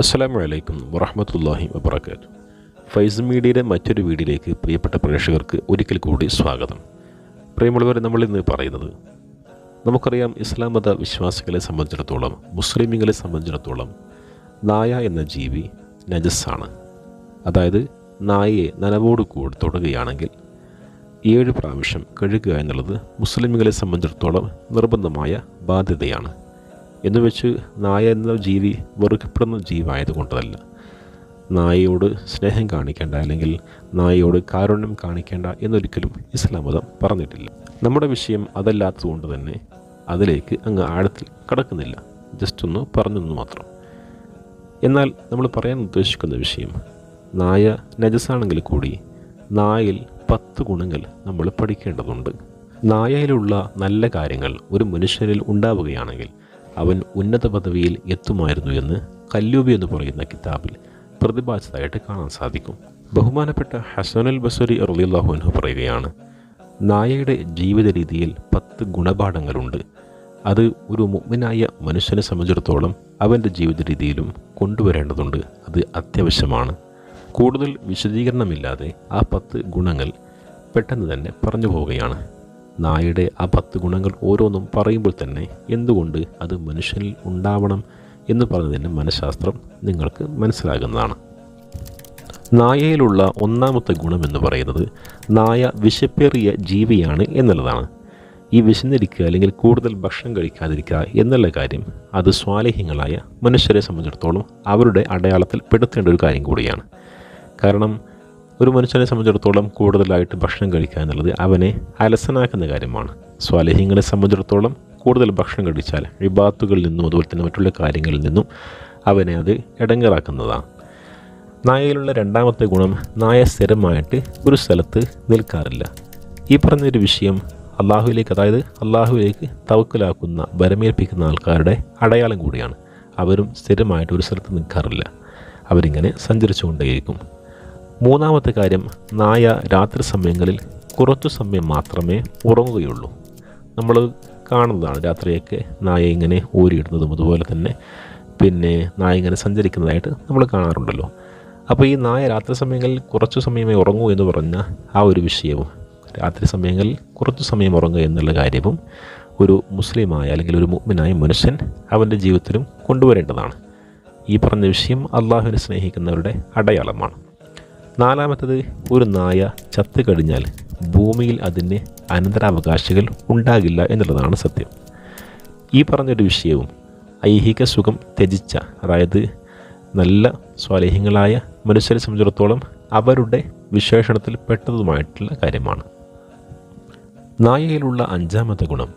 അസ്സലാമു വലൈക്കും വറഹമത്തല്ലാഹി വബർക്കാത്തു ഫൈസ് മീഡിയയുടെ മറ്റൊരു വീഡിയോയിലേക്ക് പ്രിയപ്പെട്ട പ്രേക്ഷകർക്ക് ഒരിക്കൽ കൂടി സ്വാഗതം. പ്രിയമുള്ളവർ നമ്മൾ ഇന്ന് പറയുന്നത് നമുക്കറിയാം ഇസ്ലാം മത വിശ്വാസികളെ സംബന്ധിച്ചിടത്തോളം മുസ്ലിമുകളെ സംബന്ധിച്ചിടത്തോളം നായ എന്ന ജീവി നജസ്സാണ്. അതായത് നായയെ നനവോട് കൂടി തൊടുകയാണെങ്കിൽ ഏഴ് പ്രാവശ്യം കഴുകുക എന്നുള്ളത് മുസ്ലിമുകളെ സംബന്ധിച്ചിടത്തോളം നിർബന്ധമായ ബാധ്യതയാണ്. എന്നുവെച്ച് നായ എന്ന ജീവി വെറുക്കപ്പെടുന്ന ജീവായതുകൊണ്ടതല്ല നായയോട് സ്നേഹം കാണിക്കേണ്ട അല്ലെങ്കിൽ നായയോട് കാരുണ്യം കാണിക്കേണ്ട എന്നൊരിക്കലും ഇസ്ലാം മതം പറഞ്ഞിട്ടില്ല. നമ്മുടെ വിഷയം അതല്ലാത്തതുകൊണ്ട് തന്നെ അതിലേക്ക് അങ്ങ് ആഴത്തിൽ കടക്കുന്നില്ല. ജസ്റ്റ് ഒന്ന് പറഞ്ഞെന്ന് മാത്രം. എന്നാൽ നമ്മൾ പറയാൻ ഉദ്ദേശിക്കുന്ന വിഷയം നായ നജസാണെങ്കിൽ കൂടി നായയിൽ പത്ത് ഗുണങ്ങൾ നമ്മൾ പഠിക്കേണ്ടതുണ്ട്. നായയിലുള്ള നല്ല കാര്യങ്ങൾ ഒരു മനുഷ്യരിൽ ഉണ്ടാവുകയാണെങ്കിൽ അവൻ ഉന്നത പദവിയിൽ എത്തുമായിരുന്നു എന്ന് കല്ലൂബി എന്ന് പറയുന്ന കിതാബിൽ പ്രതിപാദിച്ചതായിട്ട് കാണാൻ സാധിക്കും. ബഹുമാനപ്പെട്ട ഹസനുൽ ബസരി അറുലിള്ളാഹുൻഹു പറയുകയാണ് നായയുടെ ജീവിത രീതിയിൽ പത്ത് ഗുണപാഠങ്ങളുണ്ട്. അത് ഒരു മുഗ്മിനായ മനുഷ്യനെ സംബന്ധിച്ചിടത്തോളം അവന്റെ ജീവിത രീതിയിലും കൊണ്ടുവരേണ്ടതുണ്ട്. അത് അത്യാവശ്യമാണ്. കൂടുതൽ വിശദീകരണമില്ലാതെ ആ പത്ത് ഗുണങ്ങൾ പെട്ടെന്ന് തന്നെ പറഞ്ഞു പോവുകയാണ്. നായയുടെ ആ പത്ത് ഗുണങ്ങൾ ഓരോന്നും പറയുമ്പോൾ തന്നെ എന്തുകൊണ്ട് അത് മനുഷ്യനിൽ ഉണ്ടാവണം എന്ന് പറഞ്ഞതിന്റെ മനഃശാസ്ത്രം നിങ്ങൾക്ക് മനസ്സിലാകുന്നതാണ്. നായയിലുള്ള ഒന്നാമത്തെ ഗുണം എന്ന് പറയുന്നത് നായ വിശപ്പേറിയ ജീവിയാണ് എന്നുള്ളതാണ്. ഈ വിശന്നിരിക്കുക അല്ലെങ്കിൽ കൂടുതൽ ഭക്ഷണം കഴിക്കാതിരിക്കുക എന്നുള്ള കാര്യം അത് സ്വാലേഹ്യങ്ങളായ മനുഷ്യരെ സംബന്ധിച്ചിടത്തോളം അവരുടെ അടയാളത്തിൽ പെടുത്തേണ്ട ഒരു കാര്യം കൂടിയാണ്. കാരണം ഒരു മനുഷ്യനെ സംബന്ധിച്ചിടത്തോളം കൂടുതലായിട്ട് ഭക്ഷണം കഴിക്കുക എന്നുള്ളത് അവനെ അലസനാക്കുന്ന കാര്യമാണ്. സ്വാലേഹ്യങ്ങളെ സംബന്ധിച്ചിടത്തോളം കൂടുതൽ ഭക്ഷണം കഴിച്ചാൽ വിഭാത്തുകളിൽ നിന്നും അതുപോലെ തന്നെ മറ്റുള്ള കാര്യങ്ങളിൽ നിന്നും അവനെ അത് ഇടങ്ങറാക്കുന്നതാണ്. നായയിലുള്ള രണ്ടാമത്തെ ഗുണം നായ സ്ഥിരമായിട്ട് ഒരു സ്ഥലത്ത് നിൽക്കാറില്ല. ഈ പറഞ്ഞൊരു വിഷയം അള്ളാഹുവിലേക്ക് അതായത് അള്ളാഹുവിലേക്ക് തവക്കലാക്കുന്ന ബരമേൽപ്പിക്കുന്ന ആൾക്കാരുടെ അടയാളം കൂടിയാണ്. അവരും സ്ഥിരമായിട്ട് ഒരു സ്ഥലത്ത് നിൽക്കാറില്ല. അവരിങ്ങനെ സഞ്ചരിച്ചുകൊണ്ടേയിരിക്കും. മൂന്നാമത്തെ കാര്യം നായ രാത്രി സമയങ്ങളിൽ കുറച്ചു സമയം മാത്രമേ ഉറങ്ങുകയുള്ളൂ. നമ്മൾ കാണുന്നതാണ് രാത്രിയൊക്കെ നായ ഇങ്ങനെ ഊരിയിടുന്നതും അതുപോലെ തന്നെ പിന്നെ നായ ഇങ്ങനെ സഞ്ചരിക്കുന്നതായിട്ട് നമ്മൾ കാണാറുണ്ടല്ലോ. അപ്പോൾ ഈ നായ രാത്രി സമയങ്ങളിൽ കുറച്ചു സമയമേ ഉറങ്ങൂ എന്ന് പറഞ്ഞ ആ ഒരു വിഷയവും രാത്രി സമയങ്ങളിൽ കുറച്ചു സമയം ഉറങ്ങുക എന്നുള്ള കാര്യവും ഒരു മുസ്ലിമായ അല്ലെങ്കിൽ ഒരു മുഗ്മിനായ മനുഷ്യൻ അവന്റെ ജീവിതത്തിലും കൊണ്ടുവരേണ്ടതാണ്. ഈ പറഞ്ഞ വിഷയം അള്ളാഹുവിനെ സ്നേഹിക്കുന്നവരുടെ അടയാളമാണ്. നാലാമത്തത് ഒരു നായ ചത്തു കഴിഞ്ഞാൽ ഭൂമിയിൽ അതിന് അനന്തരാവകാശികൾ ഉണ്ടാകില്ല എന്നുള്ളതാണ് സത്യം. ഈ പറഞ്ഞൊരു വിഷയവും ഐഹിക സുഖം ത്യജിച്ച അതായത് നല്ല സ്വാലേഹ്യങ്ങളായ മനുഷ്യരെ സംബന്ധിച്ചിടത്തോളം അവരുടെ വിശേഷണത്തിൽ പെട്ടതുമായിട്ടുള്ള കാര്യമാണ്. നായയിലുള്ള അഞ്ചാമത്തെ ഗുണം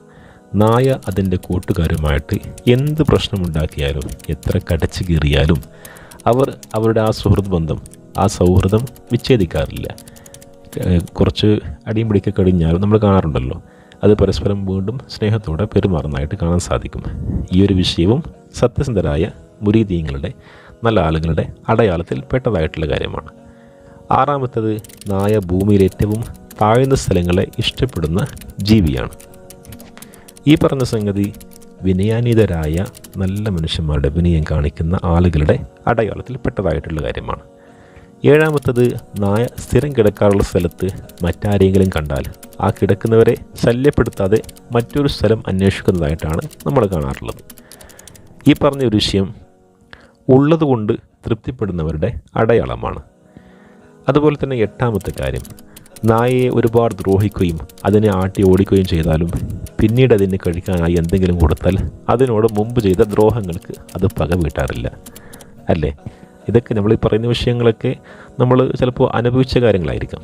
നായ അതിന്റെ കൂട്ടുകാരുമായിട്ട് എന്ത് പ്രശ്നമുണ്ടാക്കിയാലും എത്ര കടച്ചു കീറിയാലും അവർ അവരുടെ ആ സുഹൃത്ത് ബന്ധം ആ സൗഹൃദം വിച്ഛേദിക്കാറില്ല. കുറച്ച് അടിയും പിടിക്കുക കഴിഞ്ഞാലും നമ്മൾ കാണാറുണ്ടല്ലോ. അത് പരസ്പരം വീണ്ടും സ്നേഹത്തോടെ പെരുമാറുന്നതായിട്ട് കാണാൻ സാധിക്കും. ഈ ഒരു വിഷയവും സത്യസന്ധരായ മുരീതീയങ്ങളുടെ നല്ല ആളുകളുടെ അടയാളത്തിൽ പെട്ടതായിട്ടുള്ള കാര്യമാണ്. ആറാമത്തത് നായ ഭൂമിയിലെ ഏറ്റവും താഴ്ന്ന സ്ഥലങ്ങളെ ഇഷ്ടപ്പെടുന്ന ജീവിയാണ്. ഈ പറഞ്ഞ സംഗതി വിനയാനീതരായ നല്ല മനുഷ്യന്മാരുടെ വിനയം കാണിക്കുന്ന ആളുകളുടെ അടയാളത്തിൽ പെട്ടതായിട്ടുള്ള കാര്യമാണ്. ഏഴാമത്തത് നായ സ്ഥിരം കിടക്കാറുള്ള സ്ഥലത്ത് മറ്റാരെങ്കിലും കണ്ടാൽ ആ കിടക്കുന്നവരെ ശല്യപ്പെടുത്താതെ മറ്റൊരു സ്ഥലം അന്വേഷിക്കുന്നതായിട്ടാണ് നമ്മൾ കാണാറുള്ളത്. ഈ പറഞ്ഞ ഒരു വിഷയം ഉള്ളതുകൊണ്ട് തൃപ്തിപ്പെടുന്നവരുടെ അടയാളമാണ്. അതുപോലെ തന്നെ എട്ടാമത്തെ കാര്യം നായയെ ഒരുപാട് ദ്രോഹിക്കുകയും അതിനെ ആട്ടി ഓടിക്കുകയും ചെയ്താലും പിന്നീട് അതിന് കഴിക്കാനായി എന്തെങ്കിലും കൊടുത്താൽ അതിനോട് മുമ്പ് ചെയ്ത ദ്രോഹങ്ങൾക്ക് അത് പക വീട്ടാറില്ല അല്ലേ? ഇതൊക്കെ നമ്മൾ ഈ പറയുന്ന വിഷയങ്ങളൊക്കെ നമ്മൾ ചിലപ്പോൾ അനുഭവിച്ച കാര്യങ്ങളായിരിക്കാം.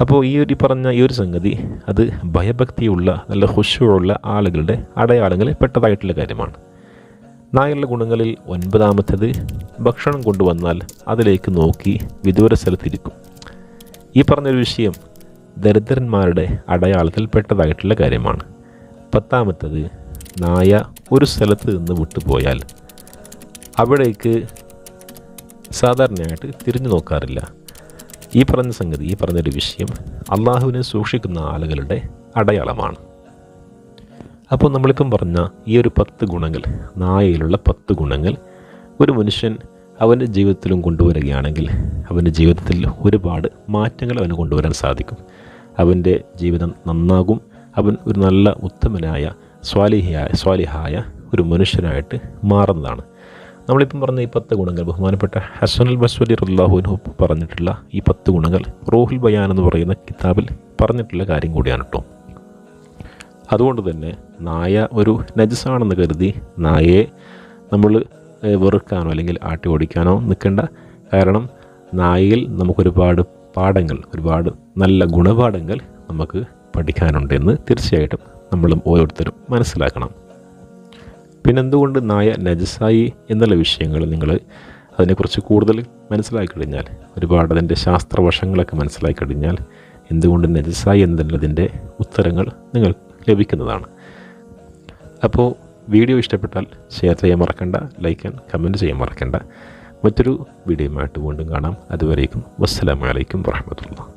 അപ്പോൾ ഈ ഒരു പറഞ്ഞ ഈ ഒരു സംഗതി അത് ഭയഭക്തിയുള്ള നല്ല ഹുഷുള്ള ആളുകളുടെ അടയാളങ്ങളിൽ പെട്ടതായിട്ടുള്ള കാര്യമാണ്. നായരുടെ ഗുണങ്ങളിൽ ഒൻപതാമത്തേത് ഭക്ഷണം കൊണ്ടുവന്നാൽ അതിലേക്ക് നോക്കി വിദൂര സ്ഥലത്തിരിക്കും. ഈ പറഞ്ഞൊരു വിഷയം ദരിദ്രന്മാരുടെ അടയാളത്തിൽ പെട്ടതായിട്ടുള്ള കാര്യമാണ്. പത്താമത്തത് നായ ഒരു സ്ഥലത്ത് നിന്ന് വിട്ടുപോയാൽ അവിടേക്ക് സാധാരണയായിട്ട് തിരിഞ്ഞു നോക്കാറില്ല. ഈ പറഞ്ഞ സംഗതി ഈ പറഞ്ഞൊരു വിഷയം അള്ളാഹുവിനെ സൂക്ഷിക്കുന്ന ആളുകളുടെ അടയാളമാണ്. അപ്പോൾ നമ്മളിപ്പം പറഞ്ഞ ഈ ഒരു പത്ത് ഗുണങ്ങൾ നായയിലുള്ള പത്ത് ഗുണങ്ങൾ ഒരു മനുഷ്യൻ അവന്റെ ജീവിതത്തിലും കൊണ്ടുവരികയാണെങ്കിൽ അവന്റെ ജീവിതത്തിൽ ഒരുപാട് മാറ്റങ്ങൾ അവന് കൊണ്ടുവരാൻ സാധിക്കും. അവന്റെ ജീവിതം നന്നാകും. അവൻ ഒരു നല്ല ഉത്തമനായ സ്വാലിഹിയായ സ്വാലിഹായ ഒരു മനുഷ്യനായിട്ട് മാറുന്നതാണ്. നമ്മളിപ്പം പറഞ്ഞ ഈ പത്ത് ഗുണങ്ങൾ ബഹുമാനപ്പെട്ട ഹസൻ അൽ ബസ്വലി റല്ലാഹുവിനു പറഞ്ഞിട്ടുള്ള ഈ പത്ത് ഗുണങ്ങൾ റോഹുൽ ബയാൻ എന്ന് പറയുന്ന കിതാബിൽ പറഞ്ഞിട്ടുള്ള കാര്യം കൂടിയാണ് കേട്ടോ അതുകൊണ്ട് തന്നെ നായ ഒരു നജസാണെന്ന് കരുതി നായയെ നമ്മൾ വെറുക്കാനോ അല്ലെങ്കിൽ ആട്ടി ഓടിക്കാനോ നിൽക്കേണ്ട. കാരണം നായയിൽ നമുക്കൊരുപാട് പാഠങ്ങൾ ഒരുപാട് നല്ല ഗുണപാഠങ്ങൾ നമുക്ക് പഠിക്കാനുണ്ടെന്ന് തീർച്ചയായിട്ടും നമ്മളും ഓരോരുത്തരും മനസ്സിലാക്കണം. പിന്നെ എന്തുകൊണ്ട് നായ നജസായി എന്നുള്ള വിഷയങ്ങൾ നിങ്ങൾ അതിനെക്കുറിച്ച് കൂടുതൽ മനസ്സിലാക്കി കഴിഞ്ഞാൽ ഒരുപാട് അതിന്റെ ശാസ്ത്രവശങ്ങളൊക്കെ മനസ്സിലാക്കി കഴിഞ്ഞാൽ എന്തുകൊണ്ട് നജസായി എന്നുള്ളതിന്റെ ഉത്തരങ്ങൾ നിങ്ങൾ ലഭിക്കുന്നതാണ്. അപ്പോൾ വീഡിയോ ഇഷ്ടപ്പെട്ടാൽ ഷെയർ ചെയ്യാൻ മറക്കണ്ട ലൈക്ക് ആൻഡ് കമന്റ് ചെയ്യാൻ മറക്കണ്ട. മറ്റൊരു വീഡിയോയുമായിട്ട് വീണ്ടും കാണാം. അതുവരേക്കും വസ്സലാമലൈക്കും വറഹമത്തുള്ള